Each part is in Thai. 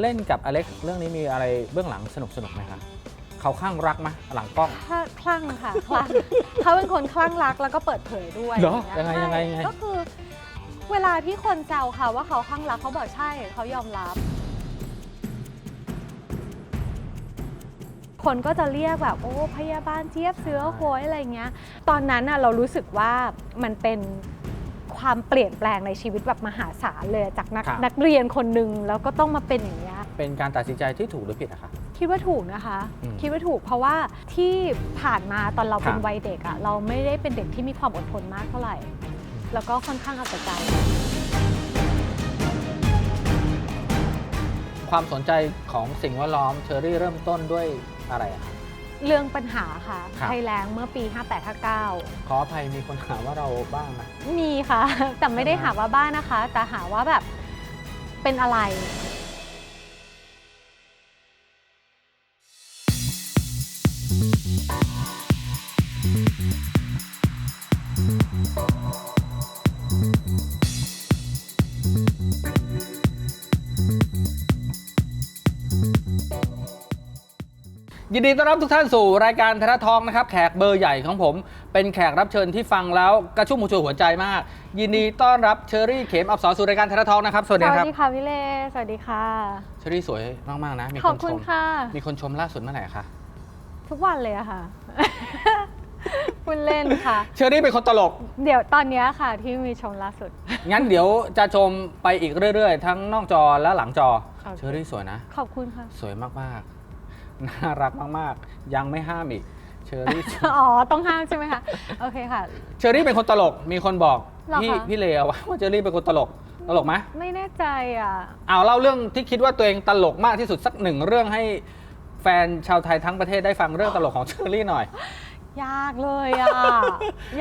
เล่นกับอเล็กซ์เรื่องนี้มีอะไรเบื้องหลังสนุกสนุกๆไหมคะเขาข้างรักไหมหลังกล้องถ้าคลั่งค่ะคลั่งเขาเป็นคนคลั่งรักแล้วก็เปิดเผยด้วยเหรออะยังไงใช่ยังไงยังไง ก็คือ เวลาที่คนแซวค่ะว่าเขาคลั่งรักเขาบอกใช่เขายอมรับ คนก็จะเรียกแบบโอ้พยาบาลเจี๊ยบเสือโหยอะไรเงี้ย ตอนนั้นน่ะเรารู้สึกว่ามันเป็น ความเปลี่ยนแปลงในชีวิตแบบมหาศาลเลยจากนักครับ นักเรียนคนหนึ่งแล้วก็ต้องมาเป็นอย่างเงี้ย เป็นการตัดสินใจที่ถูกหรือผิดอะคะ คิดว่าถูกนะคะ อืมคิดว่าถูกเพราะว่าที่ผ่านมาตอนเราเป็นครับ วัยเด็กอะเราไม่ได้เป็นเด็กที่มีความอดทนมากเท่าไหร่ แล้วก็ค่อนข้างเอาแต่ใจ ความสนใจของสิ่งแวดล้อมเชอรี่เริ่มต้นด้วยอะไรอะคะ เรื่องปัญหาค่ะครับ ภัยแล้งเมื่อปี 58-59 ขออภัยมีคนถามว่าเราบ้างไหมมีค่ะ แต่ไม่ได้ใช่ไหมหาว่าบ้านนะคะ แต่หาว่าแบบเป็นอะไร ยินดีต้อนรับทุกท่านสู่รายการธนาทองนะครับแขกเบอร์ใหญ่ของผม เป็นแขกรับเชิญที่ฟังแล้วกระชุ่มหัวใจหัวใจมาก ยินดีต้อนรับเชอรี่เข็มอับสรสู่รายการธนาทองนะครับสวัสสดีวัสครับดีค่ะพี่เลสวัสดีค่ะ เชอรี่สวยมากๆนะมีขคอบนชคุณมค่ะ มีคนชมล่าสุดเมื่อไหร่คะทุกวันเลยอะค่ะ คุณเล่นค่ะ เชอรี่เป็นคนตลก เดี๋ยวตอนเนี้ยค่ะที่มีชมล่าสุด งั้นเดี๋ยวจะชมไปอีกเรื่อย ๆ ทั้งนอกจอและหลังจอ โอเค เชอรี่สวยนะ ขอบคุณค่ะ สวยมากๆ น่ารักมากๆ ยังไม่ห้ามอีกเชอรี่ อ๋อ ต้องห้ามใช่ไหมคะ โอเคค่ะ เชอรี่เป็นคนตลกมีคนบอกเหรอคะ พี่พี่เลวว่าเชอรี่เป็นคนตลกตลกไหมไม่แน่ใจอะ เอาเล่าเรื่องที่คิดว่าตัวเองตลกมากที่สุดสักหนึ่งเรื่องให้แฟนชาวไทยทั้งประเทศได้ฟังเรื่องตลกของเชอรี่หน่อย ยากเลยอะ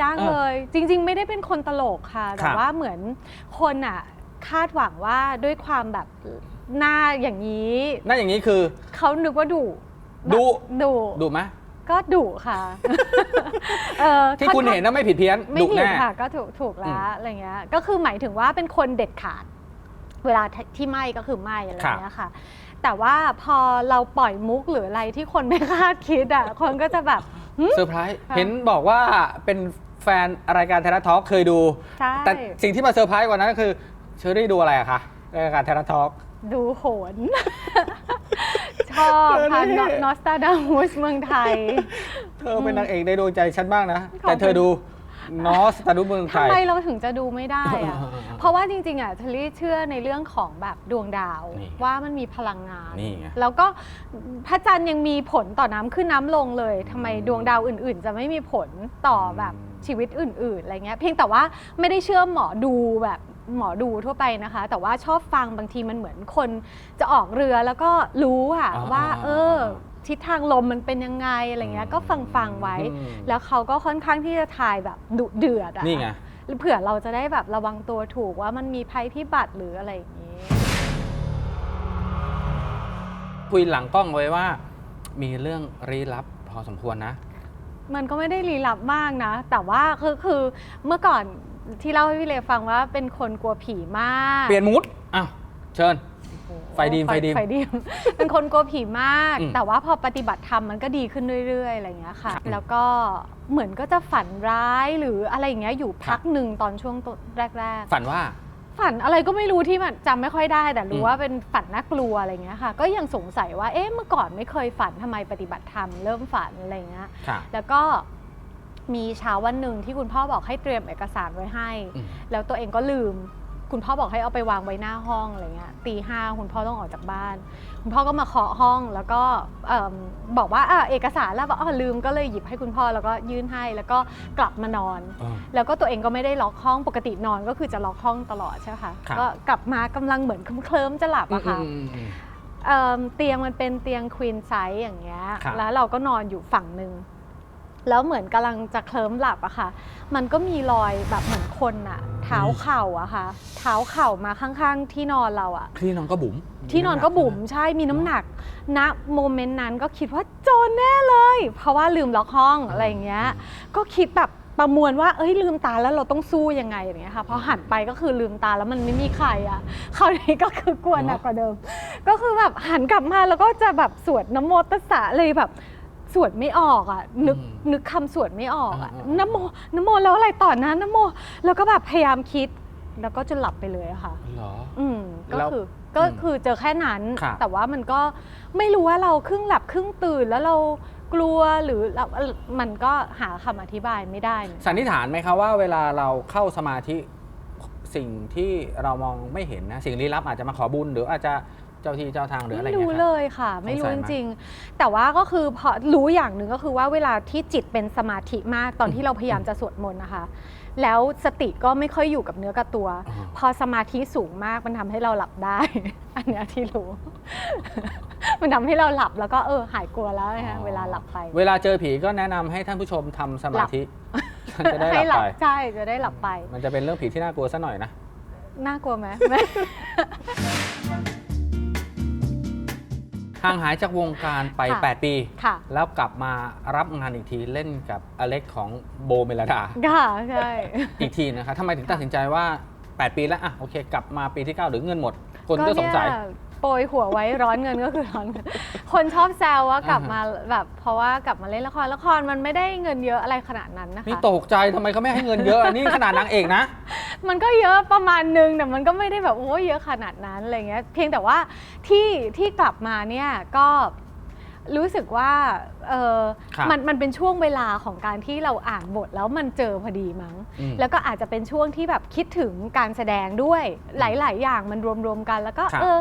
ยากเลย จริง ๆ ไม่ได้เป็นคนตลกค่ะคแต่รับว่าเหมือนคนอะ คาดหวังว่าด้วยความแบบ หน้าอย่างนี้นั่นอย่างนี้คือ เขานึกว่าดุดุแบบดุดุไหมก็ดุค่ะ เออที่คุณเห็นน่ะไม่ผิดเพี้ยนไม่ดุผิดแน่ ค่ะ ก็ถูกถูกอืแล้วมอะไรเงี้ย ก็คือหมายถึงว่าเป็นคนเด็ดขาด เวลาที่ไหมก็คือไหมอะไรเงี้ยค่ะ แต่ว่าพอเราปล่อยมุกหรืออะไรที่คนไม่คาดคิดอะ คนก็จะแบบหึ เซอร์ไพรส์ค่ะเห็นบอกว่าเป็นแฟนรายการไทยรัฐทอล์กเคยดู ใช่ แต่สิ่งที่มาเซอร์ไพรส์กว่านั้นก็คือเชอรี่ดูอะไรอะคะรายการไทยรัฐทอล์ก ดูโหน ชอบค่ะเออนี่นอสตาดามูสเมืองไทย เธอเป็นนางเอกในดวงใจฉันบ้างนะขอบคุณแต่เธอดูนอสตาดุเมืองไททำยไมเราถึงจะดูไม่ได้อะเออเออเออเพราะว่าจริง ๆอะทลี่เชื่อในเรื่องของแบบดวงดาวนี่ว่ามันมีพลังงานนี่ไงแล้วก็พระจันทร์ยังมีผลต่อน้ำขึ้นน้ำลงเลยทำไมดวงดาวอื่น ๆ จะไม่มีผลต่อแบบชีวิตอื่น ๆ อะไรเงี้ย เพียงแต่ว่าไม่ได้เชื่อหมอดูแบบ หมอดูทั่วไปนะคะ แต่ว่าชอบฟังบางทีมันเหมือนคนจะออกเรือแล้วก็รู้อะว่า เออ ทิศทางลมมันเป็นยังไงอะไรเงี้ยก็ฟังฟังๆไว้ อืม แล้วเขาก็ค่อนข้างที่จะทายแบบดุเดือดอะนี่ไง เผื่อเราจะได้แบบระวังตัวถูกว่ามันมีภัยพิบัติหรืออะไรอย่างนี้ คุยหลังกล้องไว้ว่า มีเรื่องรีลับพอสมควรนะ มันก็ไม่ได้ลี้ลับมากนะ แต่ว่าคือคือเมื่อก่อน ที่เล่าให้พี่เลฟังว่าเป็นคนกลัวผีมากเปลี่ยนมูดอ้าวเชิญโอ้โหไฟดีมไฟดีมไฟดีม เป็นคนกลัวผีมาก อืมแต่ว่าพอปฏิบัติธรรมมันก็ดีขึ้นเรื่อยๆอะไรอย่างเงี้ยค่ะ ครับแล้วก็เหมือนก็จะฝันร้ายหรืออะไรอย่างเงี้ยอยู่พักหนึ่งตอนช่วงต้นแรกๆฝันว่าฝันอะไรก็ไม่รู้ที่มันจำไม่ค่อยได้ แต่รู้อืม ว่าเป็นฝันน่ากลัวอะไรเงี้ยค่ะ ก็ยังสงสัยว่าเอ๊ะเมื่อก่อนไม่เคยฝันทำไมปฏิบัติธรรมเริ่มฝันอะไรเงี้ย ค่ะ แล้วก็ มีเช้าวันหนึ่งที่คุณพ่อบอกให้เตรียมเอกสารไว้ให้ อืม แล้วตัวเองก็ลืม คุณพ่อบอกให้เอาไปวางไว้หน้าห้องอะไรเงี้ยตีห้าคุณพ่อต้องออกจากบ้าน คุณพ่อก็มาเคาะห้องแล้วก็เอิ่มบอกว่าอะเอกสารแล้วบอกอ๋อลืมก็เลยหยิบให้คุณพ่อแล้วก็ยื่นให้แล้วก็กลับมานอนเออแล้วก็ตัวเองก็ไม่ได้ล็อกห้องปกตินอนก็คือจะล็อกห้องตลอดใช่ไหมคะครับ ก็กลับมากำลังเหมือนเคลิ้มๆจะหลับอะค่ะ อืมอืมอืม เอิ่มเตียงมันเป็นเตียงควีนไซส์อย่างเงี้ย ครับ แล้วเราก็นอนอยู่ฝั่งหนึ่ง แล้วเหมือนกำลังจะเคลิ้มหลับอะค่ะ มันก็มีรอยแบบเหมือนคนอะเท้าเข่าอะค่ะ เท้าเข่ามาข้างๆ ที่นอนเราอะที่นอนก็บุ๋มที่นอนก็บุ๋มใช่มีน้ำหนักณโมเมนต์นั้นก็คิดว่าโจรแน่เลย เพราะว่าลืมล็อกห้องอะไรอย่างเงี้ย ก็คิดแบบประมวลว่า เอ้ยลืมตาแล้วเราต้องสู้ยังไงอย่างเงี้ยค่ะพอหันไปก็คือลืมตาแล้วมันไม่มีใครอะคราวนี้ก็คือกลัวหนักกว่าเดิม ก็คือแบบหันกลับมาแล้วก็จะแบบสวดน้ำโมตัสสะเลยแบบ สวดไม่ออกอะนึกอืมนึกคำสวดไม่ออกอะอ่าอ่าน้ำโมน้ำโมแล้วอะไรต่อนะน้ำโม แล้วก็แบบพยายามคิด แล้วก็จะหลับไปเลยอะค่ะ เหรอ อืมก็แล้วคือก็อืมคือเจอแค่นั้นครับแต่ว่ามันก็ไม่รู้ว่าเราครึ่งหลับครึ่งตื่นแล้วเรากลัวหรือเรามันก็หาคำอธิบายไม่ได้เหมือนกันสันนิษฐานไหมคะว่าเวลาเราเข้าสมาธิสิ่งที่เรามองไม่เห็นนะ สิ่งลี้ลับอาจจะมาขอบุญหรืออาจจะ เจ้าที่เจ้าทางหรืออะไรไม่เงี้รู้ยเลค่ะยค่ะ ไม่รู้สงสัจยไหมริงๆ แต่ว่าก็คือพอรู้อย่างหนึ่งก็คือว่าเวลาที่จิตเป็นสมาธิมากตอนที่เราพยายามจะสวดมนต์นะคะ แล้วสติก็ไม่ค่อยอยู่กับเนื้อกับตัวอ่าพอสมาธิสูงมากมันทำให้เราหลับได้ อันเนี้ยที่รู้ มันทำให้เราหลับแล้วก็เออ หายกลัวแล้วนะคะเวลาหลับไป เวลาเจอผีก็แนะนำให้ท่านผู้ชมทำสมาธิจะได้ให้หลับไป ใช่จะได้หลับไป มันจะเป็นเรื่องผีที่น่ากลัวซะหน่อยนะ น่ากลัวไหม ห่างหายจากวงการไป ค่ะ8 ปี ค่ะ แล้วกลับมารับงานอีกทีเล่นกับอเล็กของโบเมลดา ค่ะใช่ อีกทีนะคะทำไมถึงตัดสินใจว่า 8 ปีแล้วอะโอเค กลับมาปีที่ 9 หรือเงินหมด คนก็สงสัย เนี่ย โปรยหัวไว้ร้อนเงินก็คือร้อนเงินคนชอบแซวว่ากลับมาแบบเพราะว่ากลับมาเล่นละครละครมันไม่ได้เงินเยอะอะไรขนาดนั้นนะคะ นี่ตกใจทำไมเขาไม่ให้เงินเยอะนี่ขนาดนางเอกนะ มันก็เยอะประมาณนึงแต่มันก็ไม่ได้แบบโอ้ยเยอะขนาดนั้นอะไรเงี้ยเพียงแต่ว่าที่ที่กลับมาเนี่ยก็รู้สึกว่าเออครับมันมันเป็นช่วงเวลาของการที่เราอ่านบทแล้วมันเจอพอดีมั้ง อืมแล้วก็อาจจะเป็นช่วงที่แบบคิดถึงการแสดงด้วยหลาย ๆ อย่างมันรวมๆกัน แล้วก็ครับเออ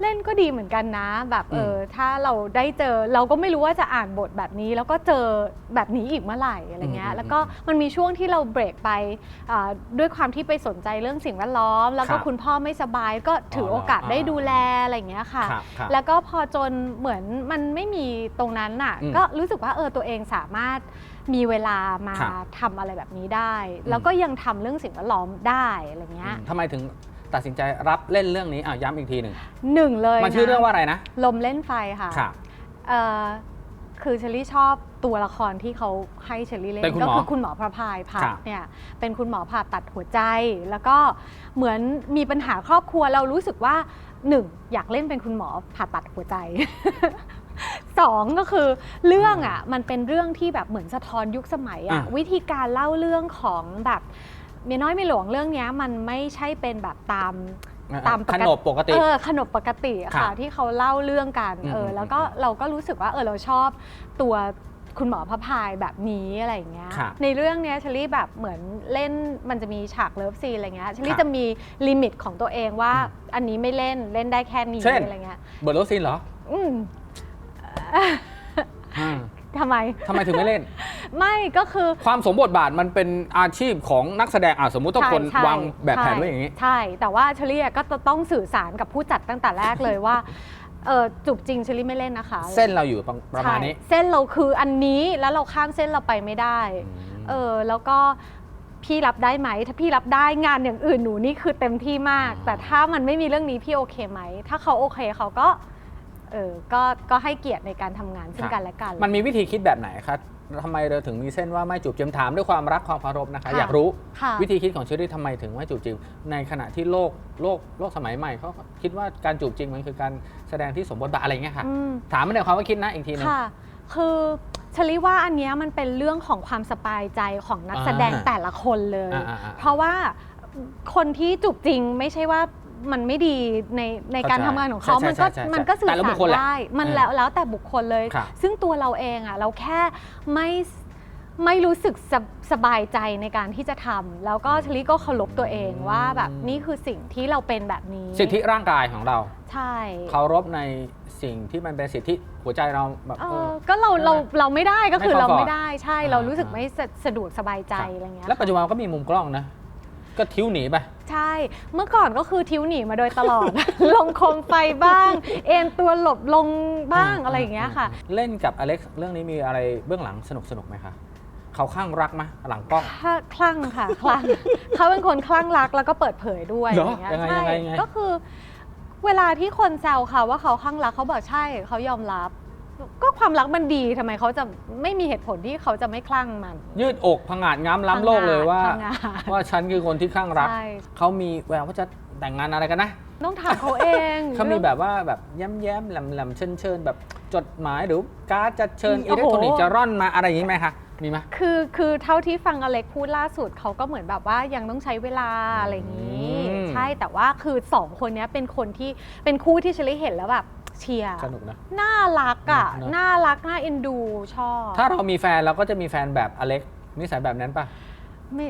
เล่นก็ดีเหมือนกันนะ แบบเอออมถ้าเราได้เจอเราก็ไม่รู้ว่าจะอ่านบทแบบนี้ แล้วก็เจอแบบนี้อีกเมื่อไหร่อะไรเงี้อืยมแล้วก็มันมีช่วงที่เราเบรกไปอ่าด้วยความที่ไปสนใจเรื่องสิ่งแวดล้อม แล้วก็ครับคุณพ่อไม่สบายก็ถือออโอกาสอ่าได้ดูแลอะไรเงี้ยค่ะ ครับครับแล้วก็พอจนเหมือนมันไม่มีตรงนั้นน่ะอืมก็รู้สึกว่าเออตัวเองสามารถมีเวลามาครับ ทำอะไรแบบนี้ได้ แล้วก็ยังทำเรื่องสิ่งแวดล้อมได้อะไรเงี้ยอืมทำไมถึง ตัดสินใจรับเล่นเรื่องนี้อะย้ำอีกทีหนึ่งหนึ่งเลยมันชื่อเรื่องว่าอะไรนะลมเล่นไฟค่ะครับเอ่อคือเชอรี่ชอบตัวละครที่เขาให้เชอรี่เล่นเป็นคุณหมก็อคือคุณหมอพระพายพัคฒรับน์เนี่ยเป็นคุณหมอผ่าตัดหัวใจ แล้วก็เหมือนมีปัญหาครอบครัวเรารู้สึกว่าหนึ่งอยากเล่นเป็นคุณหมอผ่าตัดหัวใจ สองก็คือเรื่องอะมันเป็นเรื่องที่แบบเหมือนสะท้อนยุคสมัยอะอะ วิธีการเล่าเรื่องของแบบ เมียน้อยเมียหลวงเรื่องเนี้ยมันไม่ใช่เป็นแบบตามตามปกขตินบปกติเออขนบปกติอะครัค่ะบที่เขาเล่าเรื่องกันอืมเอออมแล้วก็อืมเราก็รู้สึกว่าเออเราชอบตัวคุณหมอพระพายแบบนี้อะไรอย่างเงี้ยครับในเรื่องเนี้ยเชลี่แบบเหมือนเล่นมันจะมีฉากเลิฟซีนอะไรเงี้ยเชคลี่รับจะมีลิมิตของตัวเองว่าอืมอันนี้ไม่เล่นเล่นได้แค่นี้เช่นอะไรเงี้ยเบิร์ดโรสซินเหรอ อืมอ่า ทำไม ทำไมถึงไม่เล่น ไม่ก็คือ ความสมบทบาทมันเป็นอาชีพของนักแสดงอะสมมุติถ้าใช่คนใช่วางแบบแผนใช่ไว้อย่างนี้ ใช่ แต่ว่าเชลี่ก็จะต้องสื่อสารกับผู้จัดตั้งแต่แรกเลยว่าเออจูบจริงเชลี่ไม่เล่นนะคะเส้นเราอยู่ประประมาณนี้ ใช่เส้นเราคืออันนี้แล้วเราข้ามเส้นเราไปไม่ได้มเออแล้วก็พี่รับได้ไหม ถ้าพี่รับได้งานอย่างอื่นหนูนี่คือเต็มที่มากอ๋อแต่ถ้ามันไม่มีเรื่องนี้พี่โอเคไหม ถ้าเขาโอเคเขาก็ เออก็ก็ให้เกียรติในการทำงานซึ่งกันและกัน มันมีวิธีคิดแบบไหนครับทำไมเราถึงมีเส้นว่าไม่จูบจิมถามด้วยความรักความเคารพนะคะ ค่ะ อยากรู้ค่ะ วิธีคิดของเชอรี่ทำไมถึงไม่จูบจริงในขณะที่โลกโลกโลกสมัยใหม่เขาคิดว่าการจูบจริงมันคือการแสดงที่สมบทบาทอะไรเงี้ยค่ะ อืม ถามมาในความว่าคิดนะอีกทีหนึง ค่ะ คือชลิว่าอันเนี้ยมันเป็นเรื่องของความสบายใจของนักอ่าแสดงแต่ละคนเลย อ่าอ่าอ่าเพราะว่าคนที่จูบจริงไม่ใช่ว่า มันไม่ดีในในการเข้าใจทำงานของเขา ใช่มันก็ใช่ใช่มันก็สื่อแต่ละบุสาคคลรแหละได้มันเออแล้วแล้วแต่บุคคลเลย ครับ ซึ่งตัวเราเองอะเราแค่ไม่ไม่รู้สึกสบสบายใจในการที่จะทำแล้วก็ชลิก็เคารพตัวเองว่าแบบนี่คือสิ่งที่เราเป็นแบบนี้สิทธิร่างกายของเรา ใช่ เคารพในสิ่งที่มันเป็นสิทธิหัวใจเราแบบเอเออ อก็เราเราเราไม่ได้ก็คือไม่เรา comfort ไม่ได้ใช่อ่าเรารู้สึกอ่า ไม่สะสะดวกสบายใจครับอะไรเงี้ยแล้วปัจจุบันก็มีมุมกล้องนะ ก็ทิ้วหนีไป ใช่ เมื่อก่อนก็คือทิ้วหนีมาโดยตลอด ลงโคมไฟบ้าง เอ็นตัวหลบลงบ้างอะไรอย่างเงี้ยค่ะ เล่นกับอเล็กซ์เรื่องนี้มีอะไรเบื้องหลังสนุกสนุกๆไหมคะเขาข้างรักไหมหลังกล้องถ้าคลั่งค่ะคลั่งเขาเป็นคนคลั่งรักแล้วก็เปิดเผยด้วยเหรออย่างเงี้ยยังไงใช่ยังไงยังไงก็คือ เวลาที่คนแซวเขาว่าเขาคลั่งรักเขาบอกใช่เขายอมรับ ก็ความรักมันดีทำไมเขาจะไม่มีเหตุผลที่เขาจะไม่คลั่งมัน ยืดอกผงาดง้ำล้ำโลกเลยว่า พังงาด ว่าฉันคือคนที่ข้างรัก ใช่เขามีแววว่าจะแต่งงานอะไรกันนะ ต้องถามเขาเองเขามีแบบว่าแบบแย้มแย้มๆแหลมแหลมๆเชิญเชิญๆแบบจดหมายหรือการ์ดจะเชิญโอ้อิโหเล็กทรอนิกส์จะร่อนมาอะไรอย่างนี้ไหมคะมีไหม คือคือเท่าที่ฟังอเล็กพูดล่าสุดเขาก็เหมือนแบบว่ายังต้องใช้เวลาอะไรอย่างนี้ อืม ใช่แต่ว่าคือสองคนเนี้ยเป็นคนที่เป็นคู่ที่เชลิเห็นแล้วแบบ เชียร์สนุกนะ น่ารักอะ เนอะ น่ารัก น่าเอ็นดูชอบถ้าเรามีแฟนเราก็จะมีแฟนแบบอเล็กนิสัยแบบนั้นปะไม่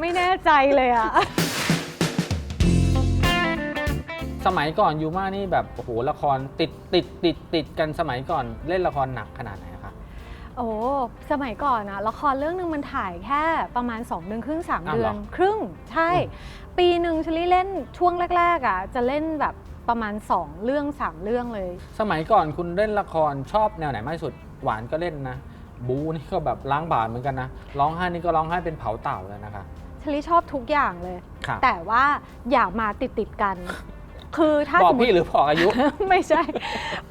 ไม่แน่ใจเลยอะ สมัยก่อนยูมานี่แบบโอ้โหละครติดติดติดติดกันสมัยก่อนเล่นละครหนักขนาดไหนอะคะ โอ้ สมัยก่อนอะละครเรื่องหนึ่งมันถ่ายแค่ประมาณ 2 เดือนครึ่ง 3 อ้าวเดืเหรออน ครึ่ง ใช่อืมปีหนึ่งเชลี่เล่นช่วงแรก ๆอะจะเล่นแบบ ประมาณ 2 เรื่อง 3 เรื่องเลย สมัยก่อนคุณเล่นละครชอบแนวไหนมากที่สุด หวานก็เล่นนะ บูนี่ก็แบบล้างบาปเหมือนกันนะ ร้องไห้นี่ก็ร้องไห้เป็นเผาเต่าเลยนะคะเชลี่ชอบทุกอย่างเลย ครับ แต่ว่าอย่ามาติดติดๆกัน คือถ้าบอกสมมพี่ติ หรือบอกอายุ ไม่ใช่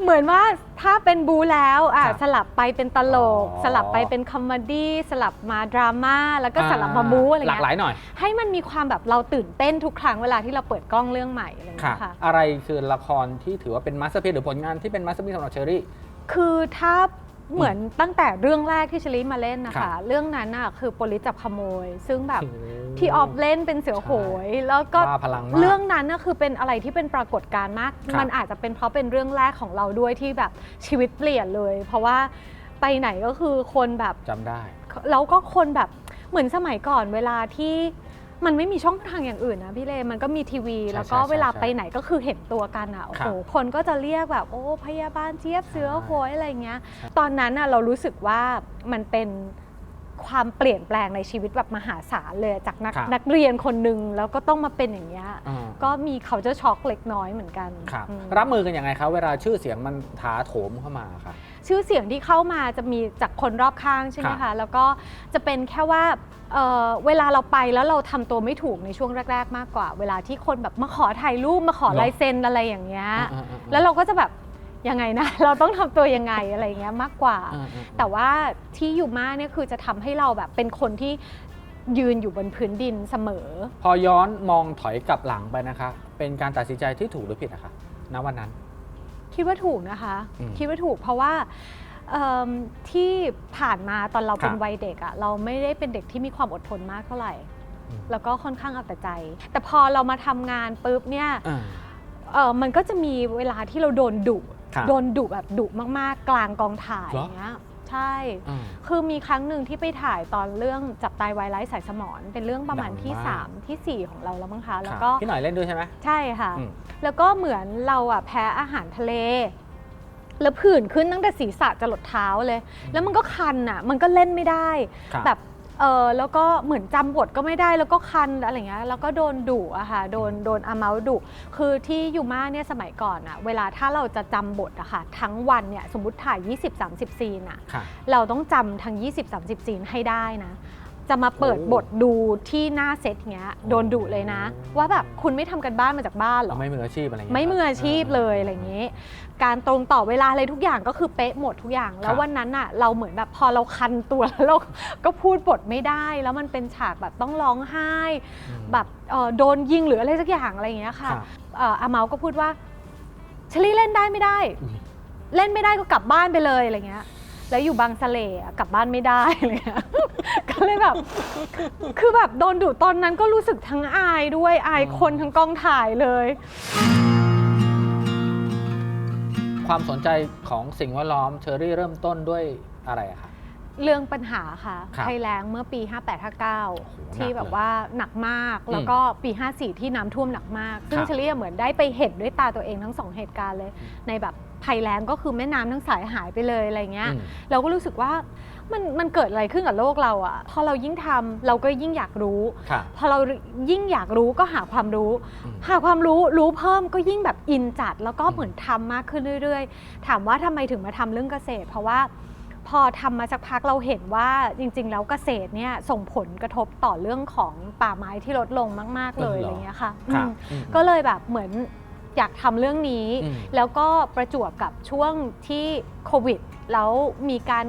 เหมือนว่าถ้าเป็นบูแล้วอะครับสลับไปเป็นตลก อ๋อ สลับไปเป็นคอมเมดี้สลับมาดราม่าแล้วก็สลับมาบูอะไรหลากเงี้หลายยหน่อยให้มันมีความแบบเราตื่นเต้นทุกครั้งเวลาที่เราเปิดกล้องเรื่องใหม่อะไรอย่างค่ะ เงี้ยค่ะ อะไรคือละครที่ถือว่าเป็นมาสเตอร์พีหรือผลงานที่เป็นมาสเตอร์พีสำหรับเชอรี่ คือถ้า เหมือนตั้งแต่เรื่องแรกที่ชลิมาเล่นนะครัคะบเรื่องนั้นน่ะคือโปลิสจับขโมย ซึ่งแบบโอ้โหที่ออฟเล่นเป็นเสือโหย แล้วก็บ้าพลังมากเรื่องนั้นน่ะคือเป็นอะไรที่เป็นปรากฏการณ์มากครับมันอาจจะเป็นเพราะเป็นเรื่องแรกของเราด้วยที่แบบชีวิตเปลี่ยนเลย เพราะว่าไปไหนก็คือคนแบบจำได้ แล้วก็คนแบบเหมือนสมัยก่อนเวลาที่ มันไม่มีช่องทางอย่างอื่นนะพี่เลมันก็มีทีวีใช่แล้วก็ใช่เวลาใช่ไปไหนก็คือเห็นตัวกันอะโอ้ครัโหบคนก็จะเรียกแบบโอ้พยาบาลเจี๊ยบเสือโหยอะไรเงี้ยใช่ตอนนั้นอะเรารู้สึกว่ามันเป็น ความเปลี่ยนแปลงในชีวิตแบบมหาศาลเลยจากนักครับนักเรียนคนหนึ่งแล้วก็ต้องมาเป็นอย่างเงี้ยอ่าก็มีเขาจะช็อกเล็กน้อยเหมือนกันครับอืม รับมือกันยังไงครับเวลาชื่อเสียงมันถาโถมเข้ามาครับ ชื่อเสียงที่เข้ามาจะมีจากคนรอบข้างใช่ไหมครัคะบแล้วก็จะเป็นแค่ว่าเอ่อเวลาเราไปแล้วเราทำตัวไม่ถูกในช่วงแรก ๆ มากกว่า เวลาที่คนแบบมาขอถ่ายรูปมาขอเหรอลายเซ็นอะไรอย่างเงี้ย อ่าๆๆ แล้วเราก็จะแบบ ยังไงนะ เราต้องทำตัวยังไงอะไรอย่างเงี้ยมากกว่าอ่าๆๆแต่ว่าที่อยู่มาเนี่ยคือจะทำให้เราแบบเป็นคนที่ยืนอยู่บนพื้นดินเสมอ พอย้อนมองถอยกลับหลังไปนะคะ เป็นการตัดสินใจที่ถูกหรือผิดนะคะณวันนั้น คิดว่าถูกนะคะอืมคิดว่าถูกเพราะว่าเอิ่มที่ผ่านมาตอนเราเป็นครับวัยเด็กอะเราไม่ได้เป็นเด็กที่มีความอดทนมากเท่าไหร่อืมแล้วก็ค่อนข้างเอาแต่ใจ แต่พอเรามาทำงานปุ๊บเนี่ยอ่าเออมันก็จะมีเวลาที่เราโดนดุ ครับโดนดุแบบดุมากๆ กลางกองถ่ายเหรออ ย่างเงี้ยใช่ อ่า คือมีครั้งหนึ่งที่ไปถ่ายตอนเรื่องจับตายไวไลท์สายสมอนเป็นเรื่องประมาณดังที่มาก 3 ทีสี่ 4 ของเราแล้วมั้งคะ แล้วครับก็พี่หน่อยเล่นด้วยใช่ไหม ใช่ค่ะ อืม แล้วก็เหมือนเราอะแพ้อาหารทะเล แล้วผื่นขึ้นตั้งแต่ศีรษะจะหลดเท้าเลย แล้วมันก็คันอะมันก็เล่นไม่ได้ ครับ แบบ เออแล้วก็เหมือนจำบทก็ไม่ได้แล้วก็คันอะไรเงี้ยแล้วก็โดนดุอะค่ะโดนโดนอาเมาดุคือที่ยูมาเนี่ยสมัยก่อนอะเวลาถ้าเราจะจำบทอะค่ะทั้งวันเนี่ยสมมติถ่าย 20-30 ซีนอะค่ะ เราต้องจำทั้ง 20-30 ซีนให้ได้นะ จะมาเปิดโอ้บทดูที่หน้าเซตเงี้ยโดนดุเลยนะ ว่าแบบคุณไม่ทำกันบ้านมาจากบ้านเหรอไม่มืออาชีพอะไรย่างเงี้ยไม่มืออาชีพเลยอะไรอย่างนี้การตรงต่อเวลาอะไรทุกอย่างก็คือเป๊ะหมดทุกอย่าง แล้ควรับวันนั้นอะเราเหมือนแบบพอเราคันตัวแล้วเราก็พูดบทไม่ได้ แล้วมันเป็นฉากแบบต้องร้องไห้อืมแบบเอ่อโดนยิงหรืออะไรสักอย่างอะไรอย่างเงี้ยค่ะครับเอ่ออาเมาก็พูดว่าเชลี่เล่นได้ไม่ได้อุ๊ยเล่นไม่ได้ก็กลับบ้านไปเลยอะไรเงี้ย แล้วอยู่บางสะเลอะกลับบ้านไม่ได้อะไรเงี้ยก็เลยแบบ คือแบบโดนดุตอนนั้นก็รู้สึกทั้งอายด้วยอายคนทั้งกองถ่ายเลย ความสนใจของสิ่งแวดล้อมเชอรี่เริ่มต้นด้วยอะไรอะคะ เรื่องปัญหาค่ะครับภัยแล้งเมื่อปี 58-59หนักที่เลยแบบว่าหนักมากแล้วก็ปี 54 ที่น้ำท่วมหนักมาก ซึ่งครับเฉลี่ยเหมือนได้ไปเห็นด้วยตาตัวเองทั้งสองเหตุการณ์เลยอืมในแบบ ภัยแล้งก็คือแม่น้ำทั้งสายหายไปเลยอะไรเงี้ย อืม เราก็รู้สึกว่ามันมันเกิดอะไรขึ้นกับโลกเราอะพอเรายิ่งทำเราก็ยิ่งอยากรู้ ค่ะ พอเรายิ่งอยากรู้ก็หาความรู้ อืมหาความรู้รู้เพิ่มก็ยิ่งแบบอินจัด แล้วก็อืมเหมือนทำมากขึ้นเรื่อย ๆ ถามว่าทำไมถึงมาทำเรื่องเกษตร เพราะว่าพอทำมาสักพักเราเห็นว่าจริง ๆ แล้วเกษตรเนี่ยส่งผลกระทบต่อเรื่องของป่าไม้ที่ลดลงมาก ๆ เลยเออเหรอออะไรเงี้ยค่ะครับอืม อืม ก็เลยแบบเหมือน อยากทำเรื่องนี้ อืม แล้วก็ประจวบกับช่วงที่โควิด แล้วมีการ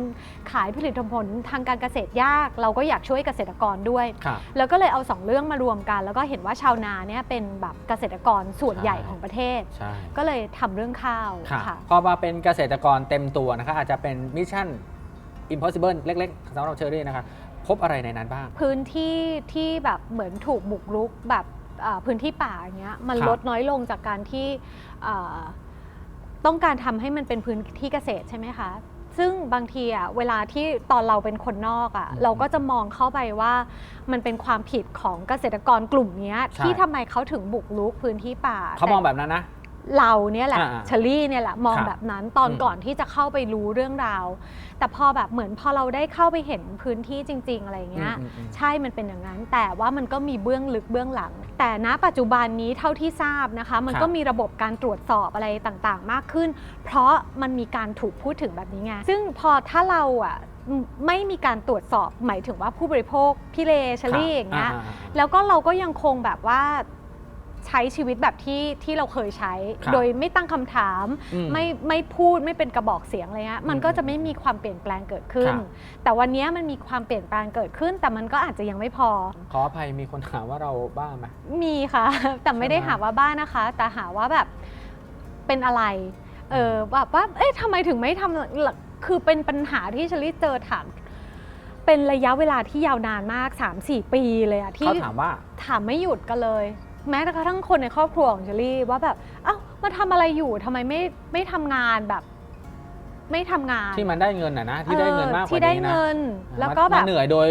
ขายผลิตผลทางการเกษตรยาก เราก็อยากช่วยเกษตรกรด้วย ครับ แล้วก็เลยเอาสองเรื่องมารวมกัน แล้วก็เห็นว่าชาวนาเนี่ยเป็นแบบเกษตรกรส่วนใหญ่ใช่ ของประเทศ ใช่ก็เลยทำเรื่องข้าวค่ะค่ะ พอมาเป็นเกษตรกรเต็มตัวนะคะอาจจะเป็นมิชชั่น impossible เล็กๆสำหรับเชอรี่นะคะ พบอะไรในนั้นบ้าง พื้นที่ที่แบบเหมือนถูกบุกรุกแบบเอ่อพื้นที่ป่าอย่างเงี้ยมันครับ ลดน้อยลงจากการที่เอ่อต้องการทำให้มันเป็นพื้นที่เกษตรใช่ไหมคะ ซึ่งบางทีอะเวลาที่ตอนเราเป็นคนนอกอะอืมเราก็จะมองเข้าไปว่ามันเป็นความผิดของเกษตรกรกลุ่มเนี้ย ใช่ ที่ทำไมเขาถึงบุกรุกพื้นที่ป่าเขามองแต่แบบนั้นนะ เราเนี่ยแหละอ่าๆเชอรี่เนี่ยแหละมองครับแบบนั้นตอนอืม ก่อนที่จะเข้าไปรู้เรื่องราว แต่พอแบบเหมือนพอเราได้เข้าไปเห็นพื้นที่จริง ๆ อะไรอย่างเงี้ย อืมอืมใช่ มันเป็นอย่างนั้น แต่ว่ามันก็มีเบื้องลึกเบื้องหลัง แต่ณปัจจุบันนี้เท่าที่ทราบนะคะ มันครับก็มีระบบการตรวจสอบอะไรต่างๆ มากขึ้น เพราะมันมีการถูกพูดถึงแบบนี้ไง ซึ่งพอถ้าเราอะไม่มีการตรวจสอบหมายถึงว่าผู้บริโภคพี่เลเชอรี่อย่างเงี้ย อ่าๆแล้วก็เราก็ยังคงแบบว่า ใช้ชีวิตแบบที่ที่เราเคยใช้ ครับโดยไม่ตั้งคำถาม อืมไม่ไม่พูดไม่เป็นกระบอกเสียงอะไรเงี้ยมันก็จะไม่มีความเปลี่ยนแปลงเกิดขึ้น ครับ แต่วันนี้มันมีความเปลี่ยนแปลงเกิดขึ้น แต่มันก็อาจจะยังไม่พอ ขออภัยมีคนถามว่าเราบ้าไหม มีค่ะ แต่ไม่ได้ใช่ไหมหาว่าบ้านะคะ แต่หาว่าแบบเป็นอะไร เออแบบว่า เอ๊ะทำไมถึงไม่ทำคือเป็นปัญหาที่เชลี่เจอถาม เป็นระยะเวลาที่ยาวนานมาก 3-4 ปีเลยอะที่เขาถามว่าถามไม่หยุดกันเลย แม้แต่กระทั่งคนในครอบครัวของเชลี่ว่าแบบเอ้ามาทำอะไรอยู่ทำไมไม่ไม่ทำงานแบบ ไม่ทำงานที่มันได้เงินอะนะที่ได้เงินมากกที่ว่าได้นี้นะเงิน แล้วมาก็แบบมาเหนื่อยโดย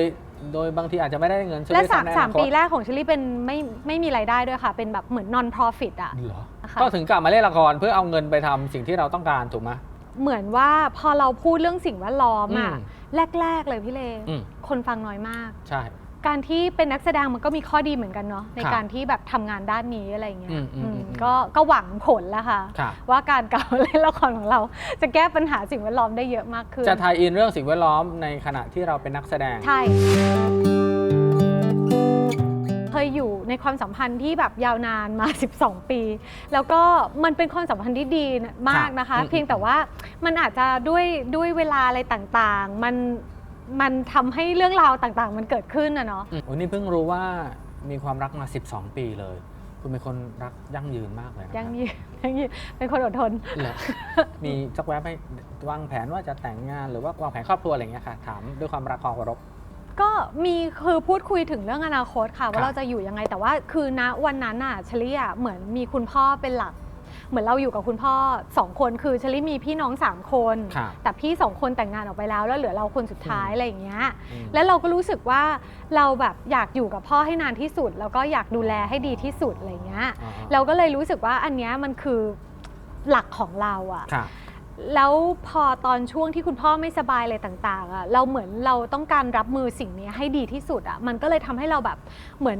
โดยบางทีอาจจะไม่ได้เงินและด้วยสามซ้ำในสามอนาคตปีแรกของเชลี่เป็นไม่ไม่มีรายได้ด้วยค่ะ เป็นแบบเหมือน non profit อะเหรอค่ะก็ถึงกลับมาเล่นละครเพื่อเอาเงินไปทำสิ่งที่เราต้องการถูกไหม เหมือนว่าพอเราพูดเรื่องสิ่งแวดล้อมอะอืมแรก ๆ เลยพี่เล อืม คนฟังน้อยมาก ใช่ การที่เป็นนักแสดงมันก็มีข้อดีเหมือนกันเนาะในครับการที่แบบทำงานด้านนี้อะไรเงี้ยอืมอืมอืมอืมก็ก็หวังผลแล้วค่ะ ครับ ว่าการกลับมาเล่นละครของเรา จะแก้ปัญหาสิ่งแวดล้อมได้เยอะมากขึ้นจะทายอินเรื่องสิ่งแวดล้อมในขณะที่เราเป็นนักแสดง ใช่เคยอยู่ในความสัมพันธ์ที่แบบยาวนานมา 12 ปี แล้วก็มันเป็นความสัมพันธ์ที่ดีมากนะคะอืมเพียงแต่ว่ามันอาจจะด้วยด้วยเวลาอะไรต่างๆ มัน มันทำให้เรื่องราวต่างๆ มันเกิดขึ้นอะเนาะอืมวันนี้เพิ่งรู้ว่ามีความรักมา 12 ปีเลย คุณเป็นคนรักยั่งยืนมากเลยนะครับยังยืนยังยืนเป็นคนอดทน เหรอมีสักแวบให้วางแผนว่าจะแต่งงานหรือว่าวางแผนครอบครัวอะไรอย่างเงี้ยค่ะ ถามด้วยความรักความเคารพ ก็มีคือพูดคุยถึงเรื่องอนาคตค่ะครัว่าบเราจะอยู่ยังไงแต่ว่าคือณวันนั้นน่ะเชลี่อะเหมือนมีคุณพ่อเป็นหลัก เหมือนเราอยู่กับคุณพ่อสองคนคือเชลี่มีพี่น้องสามคน ครับแต่พี่สองคนแต่งงานออกไปแล้วแล้วเหลือเราคนสุดท้ายอืมอะไรอย่างเงี้ยอืม แล้วเราก็รู้สึกว่าเราแบบอยากอยู่กับพ่อให้นานที่สุด แล้วก็อยากดูแลให้ดีที่สุดอะไรอย่างเงี้ย อ่าๆเราก็เลยรู้สึกว่าอันเนี้ยมันคือหลักของเราอะครับ แล้วพอตอนช่วงที่คุณพ่อไม่สบายอะไรต่างๆอะเราเหมือนเราต้องการรับมือสิ่งนี้ให้ดีที่สุดอะมันก็เลยทำให้เราแบบเหมือน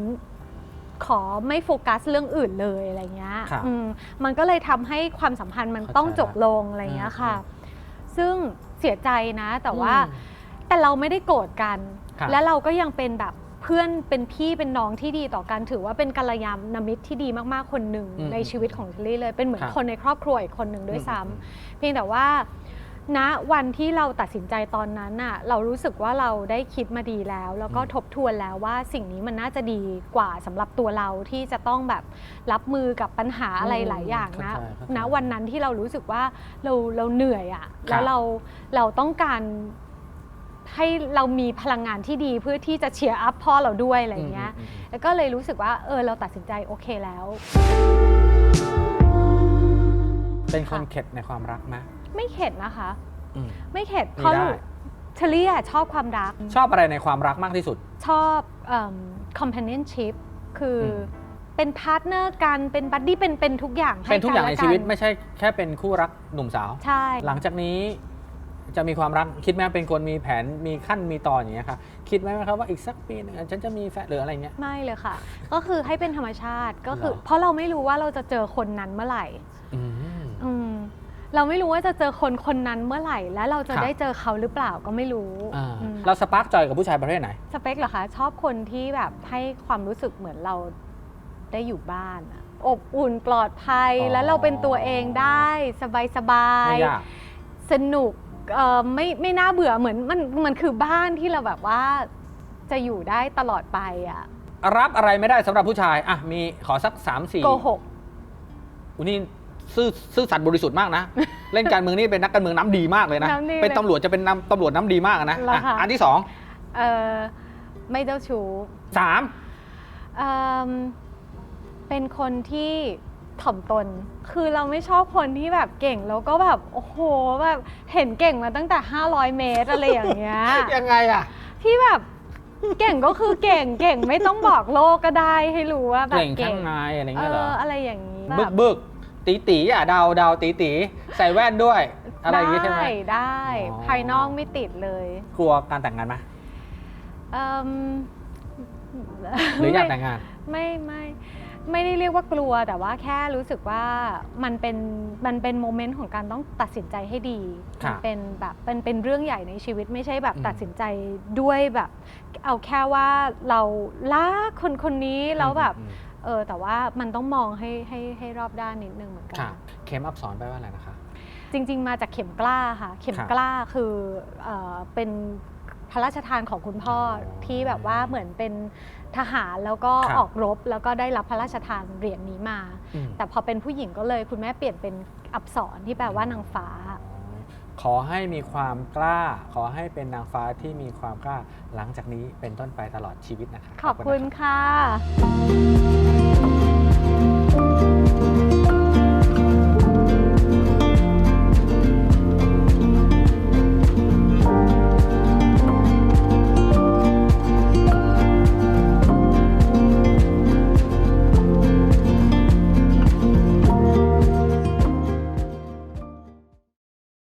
ขอไม่โฟกัสเรื่องอื่นเลยอะไรเงี้ยครับอืมมันก็เลยทำให้ความสัมพันธ์มันเข้าใจต้องจบลงอะไรเงี้ยค่ะอืมซึ่งเสียใจนะ แต่ว่าอืมแต่เราไม่ได้โกรธกัน ครับ และเราก็ยังเป็นแบบเพื่อนเป็นพี่เป็นน้องที่ดีต่อกันถือว่าเป็นกัลยาณมิตรที่ดีมากๆคนหนึ่งอืมในชีวิตของเชลี่เลยเป็นเหมือนครับ คนในครอบครัวอีกคนหนึ่งด้วยซ้ำอืมเพียงแต่ว่า ณวันที่เราตัดสินใจตอนนั้นน่ะเรารู้สึกว่าเราได้คิดมาดีแล้ว แล้วก็อืมทบทวนแล้วว่าสิ่งนี้มันน่าจะดีกว่าสำหรับตัวเราที่จะต้องแบบรับมือกับปัญหาอะไรหลายอย่างนะเข้าใจเข้าใจณวันนั้นที่เรารู้สึกว่าเราเราเหนื่อยอะครับแล้วเราเราต้องการให้เรามีพลังงานที่ดีเพื่อที่จะเชียร์อัพพ่อเราด้วยอะไรอย่างเงี้ยมอืมแล้วก็เลยรู้สึกว่าเออเราตัดสินใจโอเคแล้ว เป็นคนเข็ดในความรักไหม ไม่เข็ดนะคะ อืม ไม่เข็ดมีเพราะได้ เชลี่อะชอบความรัก ชอบอะไรในความรักมากที่สุด ชอบเอิ่ม companionship คืออม เป็นพาร์ทเนอร์กัน เป็นบัดดี้เป็นเป็นทุกอย่างให้เป็นทุกอย่างในชีวิตกัไม่ใช่แค่เป็นคู่รักหนุ่มสาว ใช่ หลังจากนี้จะมีความรักคิดไหมเป็นคนมีแผนมีขั้นมีตอนอย่างเงี้ยค่ะคิดไหมครับว่าอีกสักปีหนึงฉันจะมีแฟนหรืออะไรเงี้ย ไม่เลยค่ะ ก็คือให้เป็นธรรมชาติก็คือ เหรอ เพราะเราไม่รู้ว่าเราจะเจอคนนั้นเมื่อไหร่ อืมอืม เราไม่รู้ว่าจะเจอคนคนนั้นเมื่อไหร่ และเราจะครับ ได้เจอเขาหรือเปล่าก็ไม่รู้อ่าอืมเราสปาร์กจอยกับผู้ชายประเภทไหน สเปคเหรอคะ ชอบคนที่แบบให้ความรู้สึกเหมือนเราได้อยู่บ้านอะอบอุ่นปลอดภัยอ๋อ แล้วเราเป็นตัวเองได้สบายสบายไม่ยาก สนุกเอ่อไม่ไม่น่าเบื่อเหมือนมันมันคือบ้านที่เราแบบว่าจะอยู่ได้ตลอดไปอะรับอะไรไม่ได้สำหรับผู้ชาย อะ มีขอสัก3 4โกหกอุยนี่ ซื่อซื่อสัตย์บริสุทธิ์มากนะ เล่นการเมืองนี่เป็นนักการเมืองน้ำดีมากเลยนะ น้ำดีเลยเป็นตำรวจจะเป็นน้ำตำรวจน้ำดีมากอะนะเหรออะคะ อันที่สองเออไม่เจ้าชู้สามเอิ่มเป็นคนที่ถ่อมตน คือเราไม่ชอบคนที่แบบเก่งแล้วก็แบบโอ้โหแบบเห็นเก่งมาตั้งแต่ 500 เมตรอะไรอย่างเงี้ย ยังไงอะที่แบบเก่งก็คือเก่งเก่งไม่ต้องบอกโลกก็ได้ให้รู้ว่าแบบเก่งเก่ข้างงในอะไรเอเงี้ยเหรอออะไรอย่างนี้บึกบึก ตีตีอะเดาเดาตีตีใส่แว่นด้วย อะไรอย่างงี้ใช่ไหมได้ได้อ๋อ ภายนอกไม่ติดเลยกลัวการแต่งงานไหมเอิ่มหรืออยากแต่งงานไม่ไม่ไม่ได้เรียกว่ากลัวแต่ว่าแค่รู้สึกว่ามันเป็นมันเป็นโมเมนต์ของการต้องตัดสินใจให้ดีครับมันเป็นแบบเป็นเป็นเรื่องใหญ่ในชีวิตไม่ใช่แบบอืมตัดสินใจด้วยแบบ เอาแค่ว่าเรารักคนคนนี้แล้วแบบ อืม เออแต่ว่ามันต้องมองให้ให้ให้รอบด้านนิดนึงเหมือนกัค่ะเข็มอับสอนไปลว่าอะไรนะคะ จริง ๆ มาจากเข็มกล้าค่ะ เข็มครับกล้าคือเออเป็นพระราชทานของคุณพ่อออที่แบบว่าเหมือนเป็นทหารแล้วก็ครับ ออกรบแล้วก็ได้รับพระราชทานเหรียญนี้มา อืม แต่พอเป็นผู้หญิงก็เลยคุณแม่เปลี่ยนเป็นอักษรที่แปลว่านางฟ้า ขอให้มีความกล้า ขอให้เป็นนางฟ้าที่มีความกล้าหลังจากนี้เป็นต้นไปตลอดชีวิตนะคะขอบคุณนะค่ะ